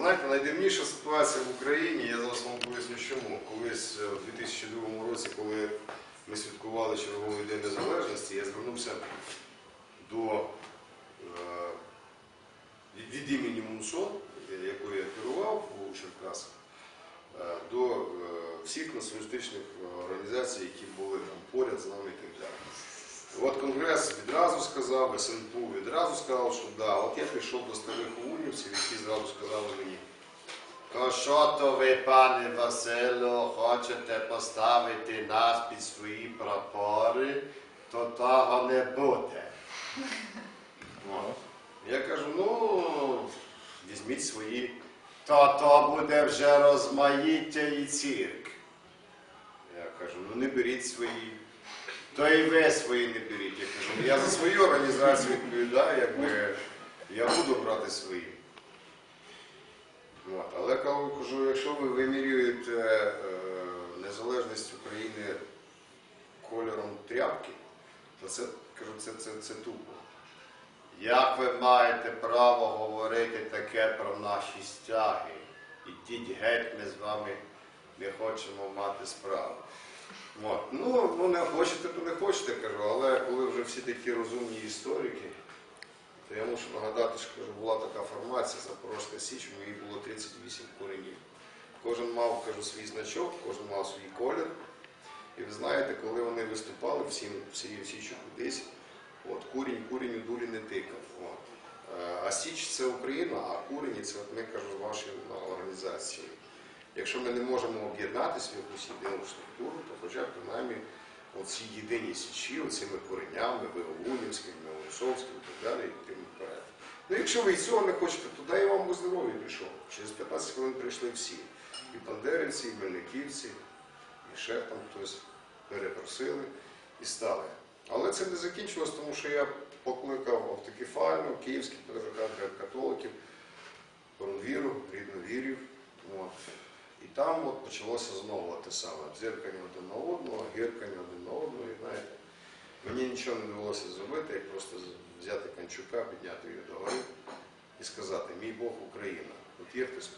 Найскладніша ситуація в Україні, я зараз вам поясню чому. Колись е, у 2002 році, коли ми святкували черговий день незалежності, я звернувся до е, від, імені МУНСО, е, якою я керував у Черкасах, е, до е, всіх націоналістичних організацій, які були там поряд з нами і так далі. От Конгрес відразу сказав, СНПУ відразу сказав, що да, от я прийшов до старих умнівців, які зразу сказали мені, то що то ви, пане Василю, хочете поставити нас під свої прапори, то того не буде. Я кажу, ну, візьміть свої, то то буде вже розмаїття і цирк. Я кажу, ну не беріть свої. То і ви свої не беріть. Я кажу, «Ну, я за свою організацію відповідаю, якби я буду брати свої. От. Але коли кажу, якщо ви вимірюєте е, незалежність України кольором тряпки, то це кажу, це, це, це тупо. Як ви маєте право говорити таке про наші стяги? Ідіть геть, ми з вами не хочемо мати справу. От. Ну, ну не хочете, то не хочете, кажу, але коли вже всі такі розумні історики, то я мушу нагадати, що кажу, була така формація Запорозька Січ, у моїй було 38 коренів. Кожен мав кажу, свій значок, кожен мав свій колір. І ви знаєте, коли вони виступали всі, всі, всі кудись, от, курінь, курінь у дулі не тикав. От. Е, А Січ це Україна, а курені це от ми кажу, ваші організації. Якщо ми не можемо об'єднатися в якусь єдину структуру, то хоча б принаймні ці єдині січі, оцими коренями, Виголунівським, Новосовським і так далі, і тим вперед. Ну, якщо ви цього не хочете, то дай я вам би здоров'я прийшов. Через 15 хвилин прийшли всі. І бандерівці, і мельниківці, і ще там хтось перепросили і стали. Але це не закінчилось, тому що я покликав автокефальну, київський патріархат греко-католиків, Порунвіру, рідновірів. От. І там от почалося знову те саме дзеркання один на одного, гіркання один на одного. І знаєте, мені нічого не довелося зробити, як просто взяти канчука, підняти його догори і сказати, мій Бог Україна. От є хтось.